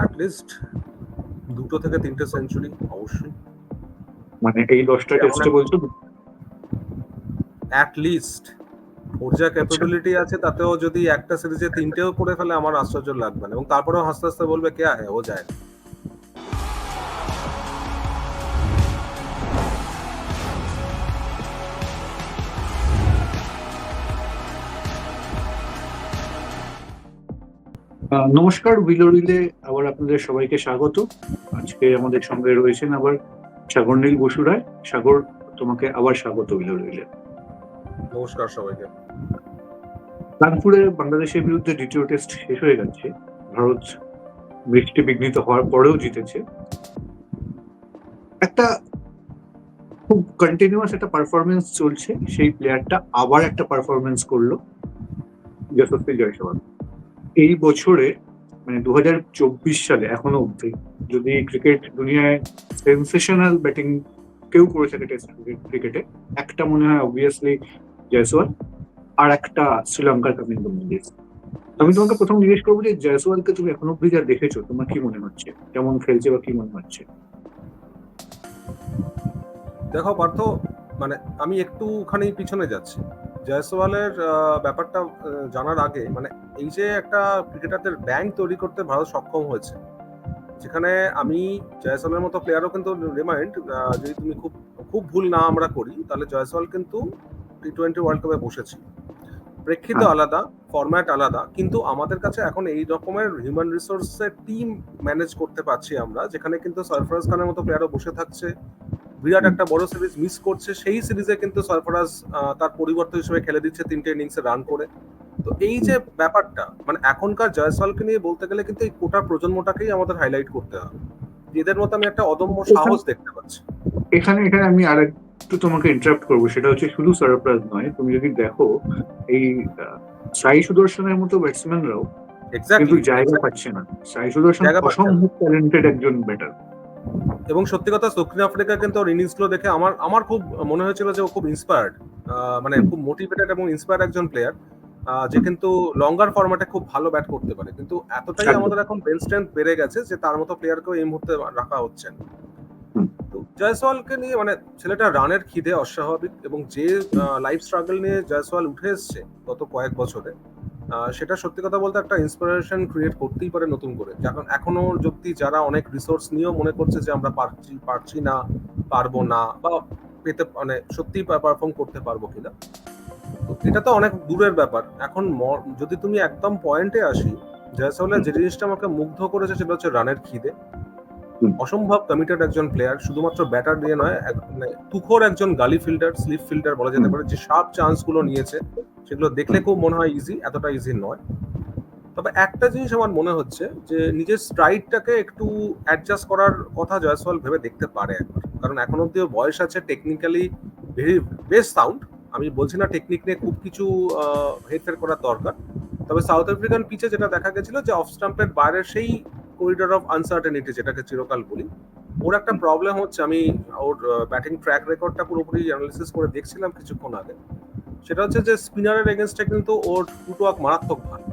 At least দুটো থেকে তিনটে সেঞ্চুরি অবশ্যই। মানে এই দশটা টেস্টে বলছো? অ্যাট লিস্ট ওর যা ক্যাপাবিলিটি আছে তাতেও যদি একটা সিরিজে তিনটেও করে ফেলে আমার আশ্চর্য লাগবে না। এবং তারপরেও হাসতে হাসতে বলবে কে হ্যাঁ ও যায় আহ, নমস্কার উইলো আবার আপনাদের সবাইকে স্বাগত। আজকে আমাদের সঙ্গে রয়েছেন আবার সাগর নীল বসু রায়। সাগর তোমাকে আবার স্বাগত উইলো রিলে নমস্কার সবাইকে। কানপুরে বাংলাদেশের বিরুদ্ধে দ্বিতীয় টেস্ট শেষ হয়ে গেছে। ভারত বৃষ্টি বিঘ্নিত হওয়ার পরেও জিতেছে। একটা খুব কন্টিনিউয়াস একটা পারফরমেন্স চলছে। সেই প্লেয়ারটা আবার একটা পারফরমেন্স করল। যশস্বী জয়সওয়াল। এই বছরে মানে দুই হাজার চব্বিশ সালে, এখনও অবধি, যদি ক্রিকেট দুনিয়ায় সেন্সেশনাল ব্যাটিং কেউ করে থাকে টেস্ট ক্রিকেটে একটা মনে হয় অবভিয়াসলি জয়সওয়াল আর একটা শ্রীলঙ্কার কামিন্দু মন্দির আমি তোমাকে প্রথম জিজ্ঞেস করব যে জয়সওয়ালকে তুমি এখন অব্দি যা দেখেছ, তোমার কি মনে হচ্ছে? কেমন খেলছে বা কি মনে হচ্ছে? দেখো পার্থ মানে আমি একটুখানি পিছনে যাচ্ছি। জয়সওয়ালের ব্যাপারটা জানার আগে মানে এই যে একটা ক্রিকেটারদের ব্যাংক তৈরি করতে ভারত সক্ষম হয়েছে যেখানে আমি জয়সওয়ালের মতো প্লেয়ারও কিন্তু রিমাইন্ড যদি তুমি খুব খুব ভুল না আমরা করি তাহলে জয়সওয়াল কিন্তু টি টোয়েন্টি ওয়ার্ল্ড কাপে বসেছি প্রেক্ষিত। আলাদা ফরম্যাট আলাদা কিন্তু আমাদের কাছে এখন এই রকমের হিউম্যান রিসোর্সের টিম ম্যানেজ করতে পারছি আমরা যেখানে কিন্তু সরফরাজ খানের মতো প্লেয়ারও বসে থাকছে বিরাট একটা বড় সিরিজ মিস করছে সেই সিরিজে কিন্তু সরফরাজ তার পরিবর্তন হিসেবে খেলে দিচ্ছে তিনটে ইনিংসে রান করে। তো এই যে ব্যাপারটা মানে এখনকার জয়সওয়ালকে নিয়ে বলতে গেলে কিন্তু এই গোটা প্রজন্মটাকেই আমাদের হাইলাইট করতে হবে। এদের মতো আমি একটা অদম্য সাহস দেখতে পাচ্ছি। এখানে এখানে আমি আর একটু তোমাকে ইন্টারাপ্ট করব সেটা হচ্ছে শুধু সারপ্রাইজ নয় তুমি যদি দেখো এই সাই সুদর্শনের মতো ব্যাটসম্যানরাও কিন্তু জায়গা পাচ্ছে না। সাই সুদর্শন অসম্ভব ট্যালেন্টেড একজন ব্যাটার এবং সত্যি কথা দক্ষিণ আফ্রিকা কিন্তু ওর ইনিংসগুলো দেখে আমার আমার খুব মনে হয়েছিল যে ও খুব ইন্সপায়ার্ড মানে খুব মোটিভেটেড এবং ইন্সপায়ার্ড একজন প্লেয়ার যে কিন্তু লঙ্গার ফরম্যাটে খুব ভালো ব্যাট করতে পারে। কিন্তু এতটাই আমাদের এখন বেন স্ট্রেংথ বেড়ে গেছে যে তার মতো প্লেয়ারকেও এই মুহূর্তে রাখা হচ্ছে না। জয়সওয়ালকে নিয়ে মানে ছেলেটা রানের খিদে অস্বাভাবিক এবং যে লাইফ স্ট্রাগল নিয়ে জয়সওয়াল উঠে এসছে গত কয়েক বছরে সেটা সত্যি কথা বলতে একটা ইন্সপিরেশন ক্রিয়েট করতেই পারে নতুন করে। যখন এখনও যদি যারা অনেক রিসোর্স নিয়েও মনে করছে যে আমরা পারছি পারছি না, পারব না বা পেতে মানে সত্যি পারফর্ম করতে পারব কিনা। তো এটা তো অনেক দূরের ব্যাপার। এখন যদি তুমি একদম পয়েন্টে আসি জয়সওয়ালের যে জিনিসটা আমাকে মুগ্ধ করেছে সেটা হচ্ছে রানের খিদে। অসম্ভব কমিটেড একজন প্লেয়ার শুধুমাত্র ব্যাটার দিয়ে নয় মানে তুখোর একজন গালি ফিল্ডার স্লিপ ফিল্ডার বলা যেতে পারে যে শার্প চান্সগুলো নিয়েছে সেগুলো দেখলে খুব মনে হয় ইজি এতটা ইজি নয়। তবে একটা জিনিস আমার মনে হচ্ছে যে নিজের স্ট্রাইডটাকে একটু অ্যাডজাস্ট করার কথা জয়সওয়াল ভেবে দেখতে পারে একবার। কারণ এখন অব্দি বয়স আছে টেকনিক্যালি ভেরি বেস্ট সাউন্ড আমি বলছি না টেকনিক নিয়ে খুব কিছু হেরফের করার দরকার। তবে সাউথ আফ্রিকান পিচে যেটা দেখা গেছিল যে অফ স্টাম্পের বাইরের সেই করিডোর অফ আনসার্টেনিটি যেটাকে চিরকাল বলি। ওর একটা প্রবলেম হচ্ছে আমি ওর ব্যাটিং ট্র্যাক রেকর্ডটা পুরোপুরি অ্যানালিসিস করে দেখছিলাম কিছুক্ষণ আগে। সেটা হচ্ছে যে স্পিনারের এগেনস্টে কিন্তু ওর ফুটওয়ার্ক মারাত্মক ভালো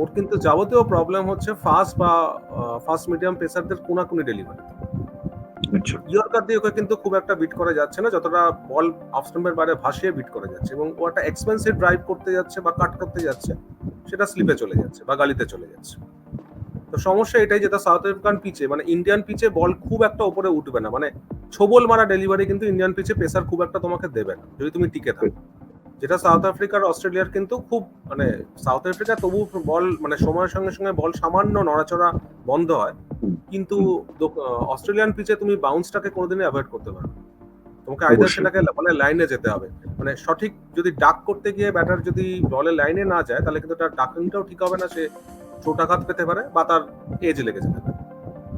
ওর কিন্তু যাবতীয় প্রবলেম হচ্ছে ফাস্ট বা ফাস্ট মিডিয়াম পেসারদের কোনাকুনি ডেলিভারি আচ্ছা। ইয়র্কার দিয়ে ওকে কিন্তু খুব একটা বিট করা যাচ্ছে না যতটা বল অফ স্টাম্পের বাইরে ভাসিয়ে বিট করা যাচ্ছে। এবং ও একটা এক্সপেন্সিভ ড্রাইভ করতে যাচ্ছে বা কাট করতে যাচ্ছে সেটা স্লিপে চলে যাচ্ছে বা গালিতে চলে যাচ্ছে। তো সমস্যা এটাই যেটা সাউথ আফ্রিকান পিচে মানে ইন্ডিয়ান পিচে বল খুব একটা উপরে উঠবে না। মানে ছোবল মারা ডেলিভারি কিন্তু ইন্ডিয়ান পিচে পেসার খুব একটা তোমাকে দেবে না যদি তুমি টিকে থাকো। যেটা সাউথ আফ্রিকার অস্ট্রেলিয়ার কিন্তু খুব মানে সাউথ আফ্রিকা তবু বল মানে সময়ের সঙ্গে সঙ্গে বল সামান্য নড়াচড়া বন্ধ হয়। কিন্তু অস্ট্রেলিয়ান পিচে তুমি বাউন্সটাকে কোনোদিনই অ্যাভয়েড করতে পারো তোমাকে আইদার সেটাকে বলে লাইনে যেতে হবে। মানে সঠিক যদি ডাক করতে গিয়ে ব্যাটার যদি বলে লাইনে না যায় তাহলে কিন্তু তার ডাকিংটাও ঠিক হবে না সে চোটাঘাত পেতে পারে বা তার এজ লেগে যেতে পারে।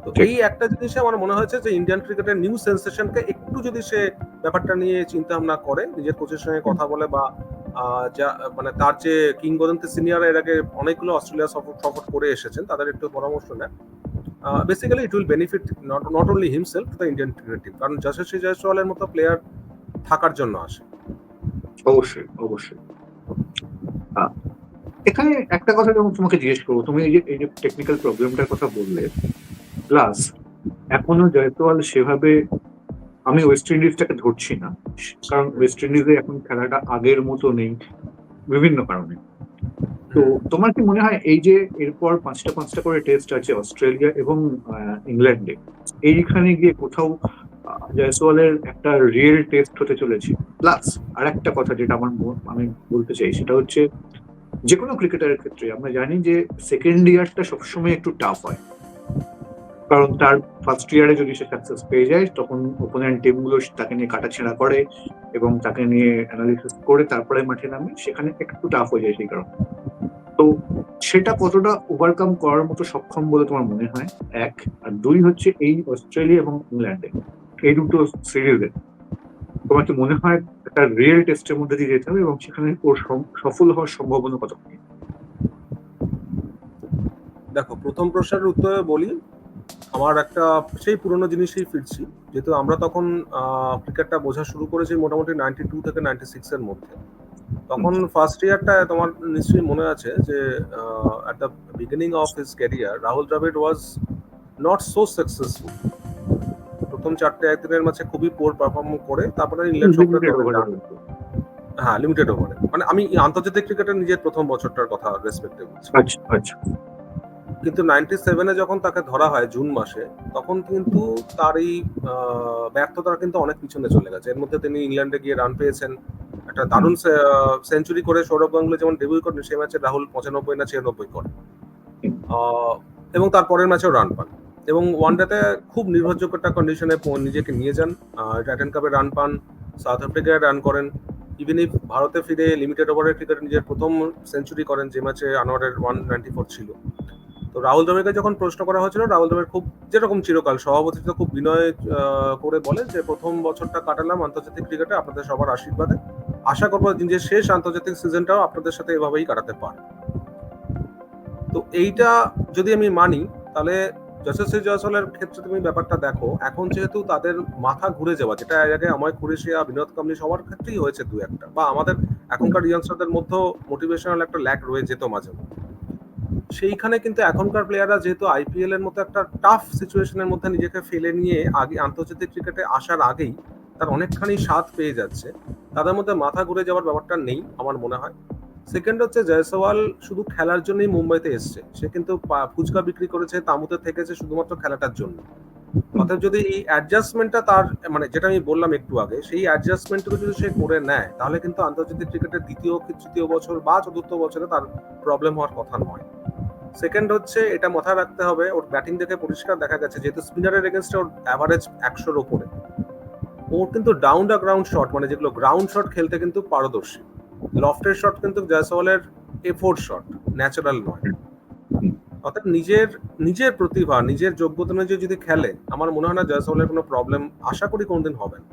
তো এই একটা জিনিসে আমার মনে হয়েছে যে ইন্ডিয়ান ক্রিকেটের নিউ সেন্সেশনকে একটু যদি সে ব্যাপারটা নিয়ে চিন্তা ভাবনা করে নিজের কোচের সঙ্গে কথা বলে বা যা মানে তার যে কিংবদন্তি সিনিয়র এর আগে অনেকগুলো অস্ট্রেলিয়া সফর সফর করে এসেছেন তাদের একটু পরামর্শ নেন। Basically it will benefit not not only himself the Indian cricket team কারণ যশস্বী জয়সওয়ালের মতো প্লেয়ার থাকার জন্য আসে। অবশ্যই অবশ্যই। এখানে একটা কথা যেমন তোমাকে জিজ্ঞেস করব তুমি এই যে এই যে টেকনিক্যাল প্রবলেমটার কথা বললে প্লাস এখনও জয়সওয়াল সেভাবে আমি ওয়েস্ট ইন্ডিজটাকে ধরছি না। কারণ ওয়েস্ট ইন্ডিজে এখন খেলাটা আগের মতো নেই বিভিন্ন কারণে। তো তোমার কি মনে হয় এই যে এরপর পাঁচটা পাঁচটা করে টেস্ট আছে অস্ট্রেলিয়া এবং ইংল্যান্ডে এইখানে গিয়ে কোথাও জয়সওয়ালের একটা রিয়েল টেস্ট হতে চলেছে। প্লাস আর একটা কথা যেটা আমার আমি বলতে চাই সেটা হচ্ছে যে কোনো ক্রিকেটারের ক্ষেত্রে আমরা জানি যে সেকেন্ড ইয়ারটা সবসময় একটু টাফ হয়। কারণ তার ফার্স্ট ইয়ারে যদি সে সাকসেস পেয়ে যায়, তখন ওপোনেন্ট টিমগুলো তাকে নিয়ে কাটাছেঁড়া করে এবং তাকে নিয়ে অ্যানালিসিস করে তারপরে মাঠে নামে, সেখানে একটু টাফ হয়ে যায় সেই কারণে। তো সেটা কতটা ওভারকাম করার মতো সক্ষম বলে তোমার মনে হয়? এক। আর দুই হচ্ছে এই অস্ট্রেলিয়া এবং ইংল্যান্ডে। এই দুটো সিরিজে তোমার কি মনে হয় একটা রিয়েল টেস্টের মধ্যে দিয়ে যেতে হবে এবং সেখানে ওর সফল হওয়ার সম্ভাবনা কতখানি দেখো প্রথম প্রশ্নের উত্তরে বলি আমার একটা সেই পুরনো জিনিসেই ফিরছি যেহেতু আমরা তখন ক্রিকেটটা বোঝা শুরু করেছি মোটামুটি নাইনটি টু থেকে নাইনটি সিক্স এর মধ্যে। তখন ফার্স্ট ইয়ারটা তোমার নিশ্চয়ই মনে আছে যে at the beginning of his career Rahul Dravid was not so successful প্রথম চারটে একদিনের মাঝে খুবই পোর পারফর্ম করে তারপরে ইংল্যান্ড। হ্যাঁ লিমিটেড ওভারে মানে আমি আন্তর্জাতিক ক্রিকেটের নিজের প্রথম বছরটার কথা রেসপেক্টে বলছি আচ্ছা আচ্ছা। কিন্তু নাইনটি সেভেনে যখন তাকে ধরা হয় জুন মাসে তখন কিন্তু তার এই ব্যর্থতা কিন্তু অনেক পিছনে চলে গেছে। এর মধ্যে তিনি ইংল্যান্ডে গিয়ে রান পেয়েছেন। একটা দারুণ সেঞ্চুরি করে সৌরভ গাঙ্গুলি যেমন ডেবিউ করেন সেই ম্যাচে রাহুল পঁচানব্বই না ছিয়ানব্বই করে। আহ, এবং তারপরের ম্যাচেও রান পান। এবং ওয়ানডেতে খুব নির্ভরযোগ্য একটা কন্ডিশনে নিজেকে নিয়ে যান। টাইটান কাপে রান পান সাউথ আফ্রিকায় রান করেন। ইভেন ইফ ভারতে ফিরে লিমিটেড ওভারের ক্রিকেট নিজের প্রথম সেঞ্চুরি করেন, যে ম্যাচে আনোয়ারের ওয়ান নাইনটি ফোর ছিল। তো রাহুল দ্রাবিড়কে যখন প্রশ্ন করা হয়েছিল, রাহুল দ্রাবিড় খুব যেরকম চিরকাল সভাপতি তো খুব বিনয় করে বলে যে, প্রথম বছরটা কাটালাম আন্তর্জাতিক ক্রিকেটে আপনাদের সবার আশীর্বাদে। আশা করব নিজের শেষ আন্তর্জাতিক সিজনটাও আপনাদের সাথে এভাবেই কাটাতে পারে তো এইটা যদি আমি মানি, তাহলে যশস্বী জয়সলের ক্ষেত্রে তুমি ব্যাপারটা দেখো এখন যেহেতু তাদের মাথা ঘুরে যাওয়া যেটা এর আগে আমায় কুরেশিয়া বিনোদ কামলি সবার ক্ষেত্রেই হয়েছে দু একটা বা আমাদের এখনকার ইয়াংস্টারদের মধ্যেও মোটিভেশনাল একটা ল্যাক রয়ে যেত মাঝে সেইখানে কিন্তু এখনকার প্লেয়াররা যেহেতু আইপিএল এর মতো একটা টাফ সিচুয়েশনের মধ্যে নিজেকে ফেলে নিয়ে আগে আন্তর্জাতিক ক্রিকেটে আসার আগেই তার অনেকখানি স্বাদ পেয়ে যাচ্ছে তাদের মধ্যে মাথা ঘুরে যাওয়ার ব্যাপারটা নেই আমার মনে হয়। সেকেন্ড হচ্ছে জয়সওয়াল শুধু খেলার জন্যই মুম্বাইতে এসছে। সে কিন্তু ফুচকা বিক্রি করেছে, তামুতে থেকেছে শুধুমাত্র খেলাটার জন্য। অর্থাৎ যদি এই অ্যাডজাস্টমেন্টটা তার মানে যেটা আমি বললাম একটু আগে, সেই অ্যাডজাস্টমেন্টটুকু যদি সে করে নেয়, তাহলে কিন্তু আন্তর্জাতিক ক্রিকেটের দ্বিতীয় তৃতীয় বছর বা চতুর্থ বছরে তার প্রবলেম হওয়ার কথা নয়। সেকেন্ড হচ্ছে, এটা মাথায় রাখতে হবে, ওর ব্যাটিং দেখে পরিষ্কার দেখা গেছে, যেহেতু স্পিনারের এগেনস্টে ওর অ্যাভারেজ একশোর ওপরে। ওর কিন্তু ডাউন দ্য গ্রাউন্ড শট মানে যেগুলো গ্রাউন্ড শট খেলতে কিন্তু পারদর্শী। লফটের শট কিন্তু জয়সওয়ালের এ ফোর শট ন্যাচারাল নয়। অর্থাৎ নিজের নিজের প্রতিভা নিজের যোগ্যতা অনুযায়ী যদি খেলে আমার মনে হয় না জয়সওয়ালের কোনো প্রবলেম আশা করি কোনোদিন হবে না।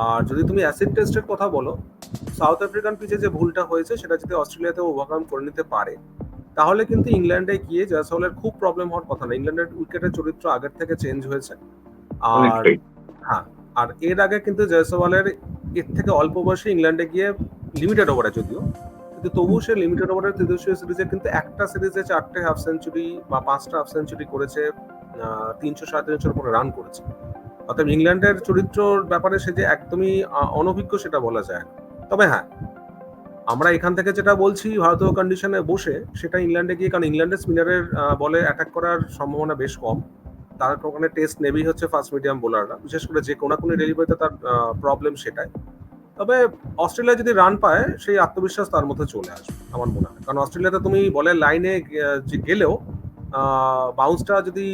আর যদি তুমি অ্যাসিড টেস্টের কথা বলো সাউথ আফ্রিকান পিচে যে ভুলটা হয়েছে সেটা যদি অস্ট্রেলিয়াতে ওভারকাম করে নিতে পারে তাহলে কিন্তু ইংল্যান্ডে গিয়ে জয়সওয়ালের খুব প্রবলেম হওয়ার কথা না। ইংল্যান্ডের উইকেটের চরিত্র আগের থেকে চেঞ্জ হয়েছে। আর হ্যাঁ আর এর আগে কিন্তু জয়সওয়ালের এর থেকে অল্প বয়সে ইংল্যান্ডে গিয়ে লিমিটেড ওভারে যদিও, কিন্তু তবুও সে লিমিটেড ওভারের তৃতীয় সিরিজে কিন্তু একটা সিরিজে চারটে হাফ সেঞ্চুরি বা পাঁচটা হাফ সেঞ্চুরি করেছে তিনশো সাড়ে তিনশোর উপরে রান করেছে। অর্থাৎ ইংল্যান্ডের চরিত্রর ব্যাপারে সে যে একদমই অনভিজ্ঞ সেটা বলা যায় তবে হ্যাঁ আমরা এখান থেকে যেটা বলছি ভারতীয় কন্ডিশনে বসে, সেটা ইংল্যান্ডে গিয়ে, কারণ ইংল্যান্ডের স্পিনারের বলে অ্যাটাক করার সম্ভাবনা বেশ কম। তার ওখানে টেস্ট নেবেই হচ্ছে ফার্স্ট মিডিয়াম বোলাররা বিশেষ করে যে কোনো কোনো ডেলিভারিতে তার প্রবলেম সেটাই। তবে অস্ট্রেলিয়া যদি রান পায়, সেই আত্মবিশ্বাস তার মধ্যে চলে আসবে, আমার মনে হয়। কারণ অস্ট্রেলিয়াতে তুমি বলের লাইনে যে গেলেও বাউন্সটা যদি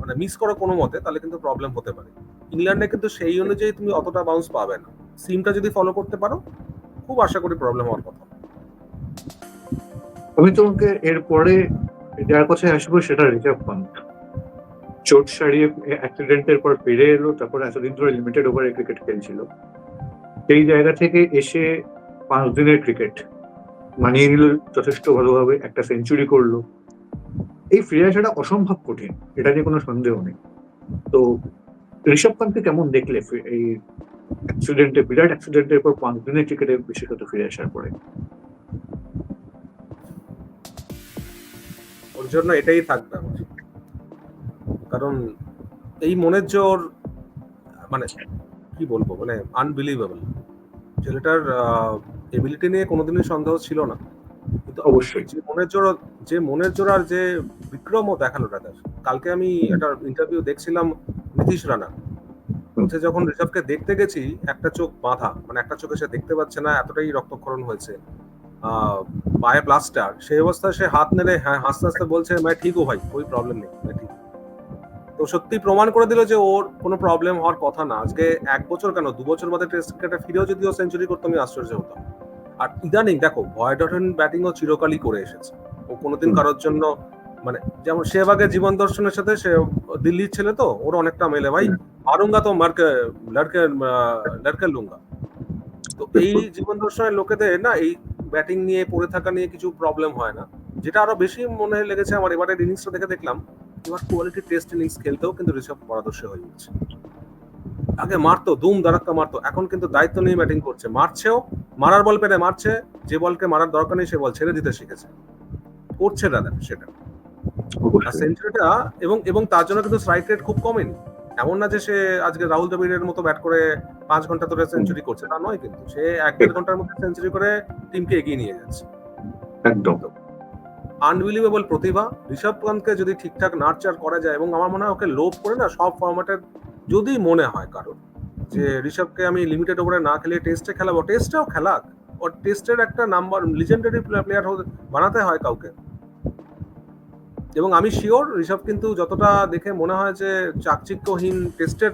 মানে মিস করো কোনো মতে, তাহলে কিন্তু প্রবলেম হতে পারে। ইংল্যান্ডে কিন্তু সেই অনুযায়ী তুমি অতটা বাউন্স পাবে না। সিমটা যদি ফলো করতে পারো, খুব আশা করি প্রবলেম হওয়ার কথা। আমি তোমাকে এরপরে যার কথায় আসব, সেটা রিজার্ভ পান্ত চোট সারিয়ে অ্যাক্সিডেন্টের পর ফিরে এলো, তারপর এতদিন ধরে লিমিটেড ওভারে ক্রিকেট খেলছিল। সেই জায়গা থেকে এসে পাঁচ দিনের ক্রিকেট মানিয়ে নিল যথেষ্ট ভালোভাবে, একটা সেঞ্চুরি করল। এই ফিরে আসাটা অসম্ভব কঠিন, এটা নিয়ে কোনো সন্দেহ নেই। তো ঋষভ পান্তকে কেমন দেখলে এই অ্যাক্সিডেন্টে বিরাট অ্যাক্সিডেন্টের পর পাঁচ দিনের ক্রিকেটে বিশেষত ফিরে আসার পরে? ওর জন্য এটাই থাকবে কারণ এই মনের জোর মানে কি বলব? মানে আনবিলিভেবল ছেলেটার এবিলিটি নিয়ে কোনোদিনই সন্দেহ ছিল না। কিন্তু অবশ্যই। যে মনের জোর যে মনের জোড়ার যে বিক্রমও দেখাল রাজার কালকে আমি একটা ইন্টারভিউ দেখছিলাম নীতিশ রানা। বলছে যখন ঋষভকে দেখতে গেছি একটা চোখ বাঁধা। মানে একটা চোখে সে দেখতে পাচ্ছে না এতটাই রক্তক্ষরণ হয়েছে। পায়ে প্লাস্টার সেই অবস্থায় সে হাত নেড়ে হ্যাঁ হাসতে হাসতে বলছে ম্যাঁ ঠিক ও ভাই কোই প্রবলেম নেই। সত্যি প্রমাণ করে দিল যে ওর কোনো প্রবলেম হওয়ার কথা না। আজকে এক বছর কেন? দু বছর বাদে টেস্ট ক্রিকেটে ফিরেও যদি ও সেঞ্চুরি করতো আমি আশ্চর্য হতাম। আর ইদানিং দেখো ভয়ডটন ব্যাটিং ও চিরকালই করে এসেছে। ও কোনোদিন কারোর জন্য মানে যেমন সেবাগের জীবন দর্শনের সাথে সে দিল্লির ছেলে তো ওর অনেকটা মেলে ভাই। হুম। মারুঙ্গা তো মারকে লড়কে লড়কে লুঙ্গা। তো এই জীবন দর্শনের লোকেদের না এই ব্যাটিং নিয়ে পড়ে থাকা নিয়ে কিছু প্রবলেম হয় না। যেটা আরও বেশি মনে লেগেছে আমার এবারের ইনিংসটা দেখে দেখলাম। এবার কোয়ালিটি টেস্ট ইনিংস খেলতেও কিন্তু ঋষভ পারদর্শী হয়ে আগে মারতো দুম দারাক্কা মারতো এখন কিন্তু দায়িত্ব নিয়ে ব্যাটিং করছে। মারছেও মারার বল পেরে মারছে যে বলকে মারার দরকার নেই সে বল ছেড়ে দিতে শিখেছে। করছে দাদা সেটা। আর সেঞ্চুরিটা এবং এবং তার জন্য কিন্তু স্ট্রাইক রেট খুব কমেনি। এমন না যে সে আজকে রাহুল দ্রাবিড়ের মতো ব্যাট করে পাঁচ ঘণ্টা ধরে সেঞ্চুরি করছে তা নয় কিন্তু। সে এক দেড় ঘণ্টার মধ্যে সেঞ্চুরি করে টিমকে এগিয়ে নিয়ে যাচ্ছে। একদম। আনবিলিভেবল প্রতিভা। ঋষভ পান্তকে যদি ঠিকঠাক নার্চার করা যায় এবং আমার মনে হয় ওকে লোভ করে না, সব ফরম্যাটের যদি মনে হয় কারোর, যে ঋষভকে আমি লিমিটেড ওভারে না খেলে টেস্টে খেলাবো টেস্টেও খেলাক। ওর টেস্টের একটা নাম্বার লিজেন্ডারি প্লেয়ার বানাতে হয় কাউকে। এবং আমি শিওর ঋষভ কিন্তু যতটা দেখে মনে হয় যে চাকচিক্যহীন টেস্টের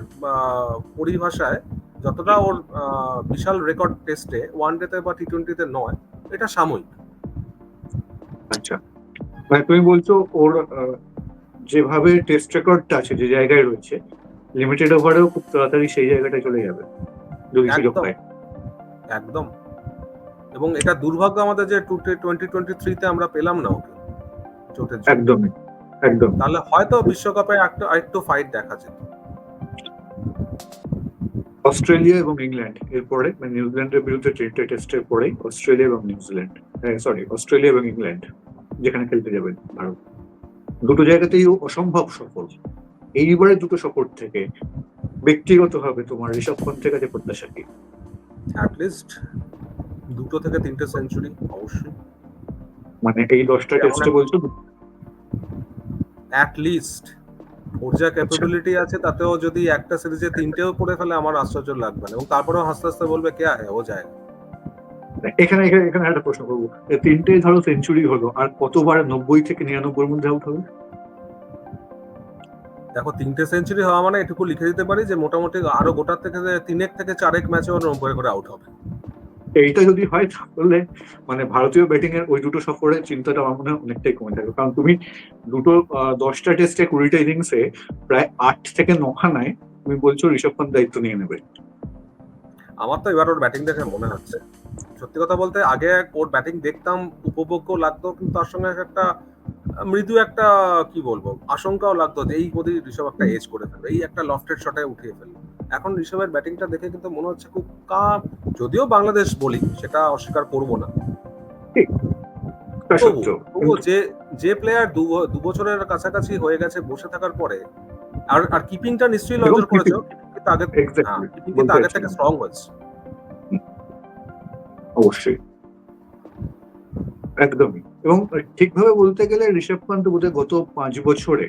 পরিভাষায় যতটা ওর বিশাল রেকর্ড টেস্টে ওয়ান ডেতে বা টি টোয়েন্টিতে নয়, এটা সাময়িক। আচ্ছা। মানে তুমি বলছো ওর যেভাবে টেস্ট রেকর্ডটা আছে যে জায়গায় রয়েছে লিমিটেড ওভারেও খুব তাড়াতাড়ি সেই জায়গাটায় চলে যাবে যদি সুযোগ একদম। পায়। একদম। এবং এটা দুর্ভাগ্য আমাদের যে টোয়েন্টি টোয়েন্টি থ্রিতে আমরা পেলাম না ওকে চোটের একদমই একদম। তাহলে হয়তো বিশ্বকাপে একটু আরেকটু ফাইট দেখা যেত। অস্ট্রেলিয়া এবং ইংল্যান্ড এরপরে মানে নিউজিল্যান্ডের বিরুদ্ধে টেস্টের পরেই অস্ট্রেলিয়া এবং নিউজিল্যান্ড সরি অস্ট্রেলিয়া এবং ইংল্যান্ড। যেখানে খেলতে যাবেন ভারত। দুটো জায়গাতেই অসম্ভব সফল। এইবারে দুটো সফর থেকে ব্যক্তিগতভাবে তোমার ঋষভ পন্থের কাছে প্রত্যাশা কি? অ্যাটলিস্ট দুটো থেকে তিনটে সেঞ্চুরি অবশ্যই। মানে এই দশটা টেস্টে বলছো? অ্যাটলিস্ট ওর যা ক্যাপাবিলিটি আছে তাতেও যদি একটা সিরিজে তিনটেও করে ফেলে আমার আশ্চর্য লাগবে না। এবং তারপরেও হাসতে হাসতে বলবে কে আয় ও যায় এখানে এখানে একটা প্রশ্ন করব। তিনটে ধরো সেঞ্চুরি হলো আর কতবার নব্বই থেকে নিরানব্বইয়ের মধ্যে আউট হবে? দেখো তিনটে সেঞ্চুরি হওয়া মানে এটুকু লিখে দিতে পারি যে মোটামুটি আরও গোটার থেকে তিনেক থেকে চারেক ম্যাচে ওর নব্বই করে আউট হবে। এইটা যদি হয় তাহলে মানে ভারতীয় ব্যাটিং এর ওই দুটো সফরের চিন্তাটা আমার মনে হয় অনেকটাই কমে যাবে। কারণ তুমি দুটো দশটা টেস্টে কুড়িটা ইনিংসে প্রায় আট থেকে নখানায় তুমি বলছো ঋষভ পান্ত দায়িত্ব নিয়ে নেবে। আমার তো এবার ওর ব্যাটিং দেখে মনে হচ্ছে। সত্যি কথা বলতে আগে ওর ব্যাটিং দেখতাম উপভোগ্য লাগতো কিন্তু তার সঙ্গে একটা মৃদু একটা কি বলব আশঙ্কাও লাগতো যে এই বোধহয় ঋষভ একটা এজ করে ফেলবে এই একটা লফটেড শটে উঠিয়ে ফেলবে এখন ঋষভের ব্যাটিংটা দেখে কিন্তু মনে হচ্ছে খুব কাম যদিও বাংলাদেশ বলি সেটা অস্বীকার করব না। যে যে প্লেয়ার দু বছরের কাছাকাছি হয়ে গেছে বসে থাকার পরে আর আর কিপিংটা নিশ্চয়ই নজর করেছ? কিন্তু আগে কিন্তু আগে থেকে স্ট্রং হয়েছে অবশ্যই। একদমই। এবং ঠিকভাবে বলতে গেলে ঋষভ পান্ত বোধহয় গত পাঁচ বছরে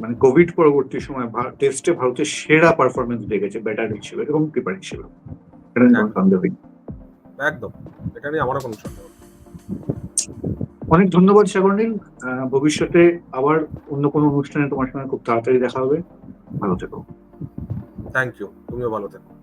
মানে কোভিড পরবর্তী সময় টেস্টে ভারতের সেরা পারফরমেন্স দেখেছে ব্যাটার হিসেবে এবং কিপার হিসেবে। এটা নিয়ে সন্দেহ একদম। এটা নিয়ে আমারও কোনো সন্দেহ অনেক ধন্যবাদ সাগরনীল। ভবিষ্যতে আবার অন্য কোনো অনুষ্ঠানে তোমার সঙ্গে খুব তাড়াতাড়ি দেখা হবে। ভালো থেকো। থ্যাংক ইউ তুমিও ভালো থেকো।